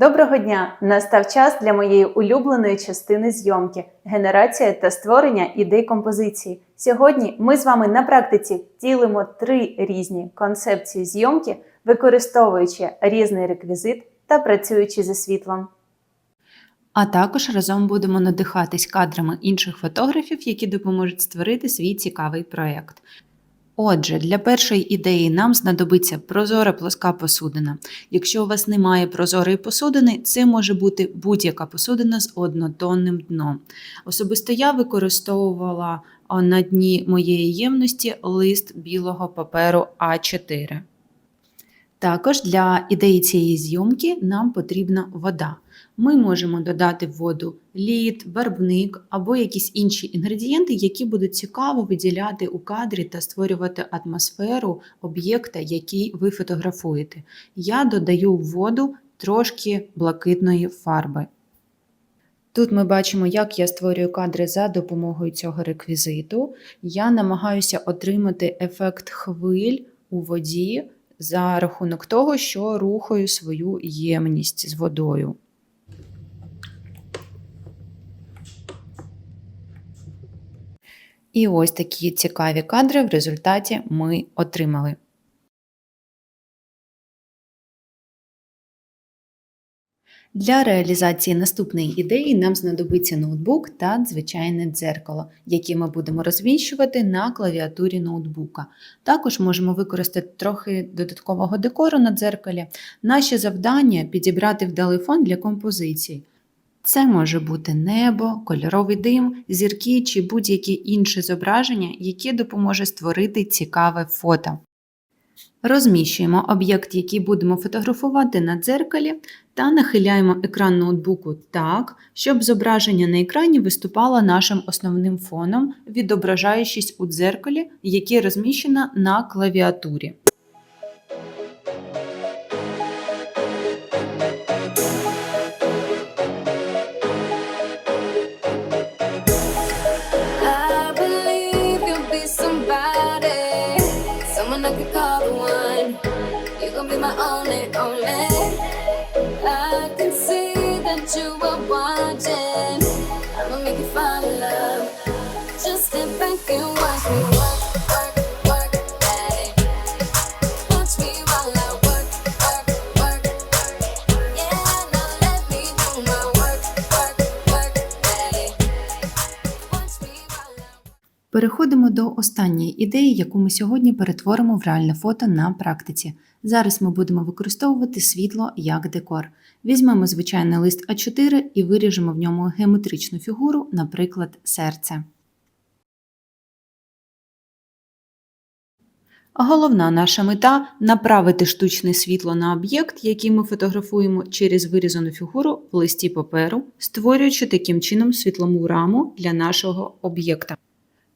Доброго дня! Настав час для моєї улюбленої частини зйомки генерація та створення ідей композиції. Сьогодні ми з вами на практиці втілимо три різні концепції зйомки, використовуючи різний реквізит та працюючи зі світлом. А також разом будемо надихатись кадрами інших фотографів, які допоможуть створити свій цікавий проєкт. Отже, для першої ідеї нам знадобиться прозора плоска посудина. Якщо у вас немає прозорої посудини, це може бути будь-яка посудина з однотонним дном. Особисто я використовувала на дні моєї ємності лист білого паперу А4. Також для ідеї цієї зйомки нам потрібна вода. Ми можемо додати в воду лід, барвник або якісь інші інгредієнти, які будуть цікаво виділяти у кадрі та створювати атмосферу об'єкта, який ви фотографуєте. Я додаю в воду трошки блакитної фарби. Тут ми бачимо, як я створюю кадри за допомогою цього реквізиту. Я намагаюся отримати ефект хвиль у воді за рахунок того, що рухаю свою ємність з водою. І ось такі цікаві кадри в результаті ми отримали. Для реалізації наступної ідеї нам знадобиться ноутбук та звичайне дзеркало, яке ми будемо розвіщувати на клавіатурі ноутбука. Також можемо використати трохи додаткового декору на дзеркалі. Наше завдання підібрати вдалий фон для композиції. Це може бути небо, кольоровий дим, зірки чи будь-яке інше зображення, яке допоможе створити цікаве фото. Розміщуємо об'єкт, який будемо фотографувати на дзеркалі, та нахиляємо екран ноутбуку так, щоб зображення на екрані виступало нашим основним фоном, відображаючись у дзеркалі, яке розміщено на клавіатурі. Only, only. I can see that you are watching. I'ma make you fall in love. Just sit back and watch me work, Переходимо до останньої ідеї, яку ми сьогодні перетворимо в реальне фото на практиці. Зараз ми будемо використовувати світло як декор. Візьмемо звичайний лист А4 і виріжемо в ньому геометричну фігуру, наприклад, серце. Головна наша мета направити штучне світло на об'єкт, який ми фотографуємо через вирізану фігуру в листі паперу, створюючи таким чином світлову раму для нашого об'єкта.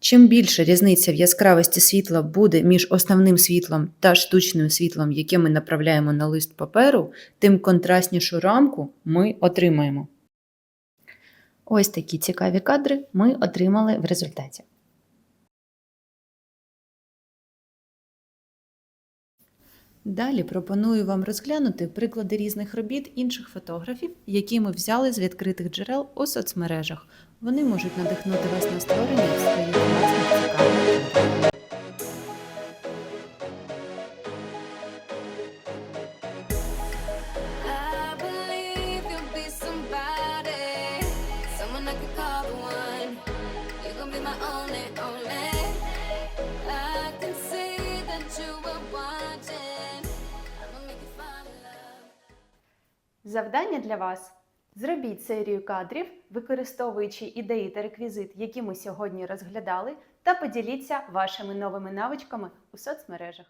Чим більше різниця в яскравості світла буде між основним світлом та штучним світлом, яке ми направляємо на лист паперу, тим контрастнішу рамку ми отримаємо. Ось такі цікаві кадри ми отримали в результаті. Далі пропоную вам розглянути приклади різних робіт інших фотографів, які ми взяли з відкритих джерел у соцмережах. Вони можуть надихнути вас на створення своїх власних цікавих. Завдання для вас. Зробіть серію кадрів, використовуючи ідеї та реквізит, які ми сьогодні розглядали, та поділіться вашими новими навичками у соцмережах.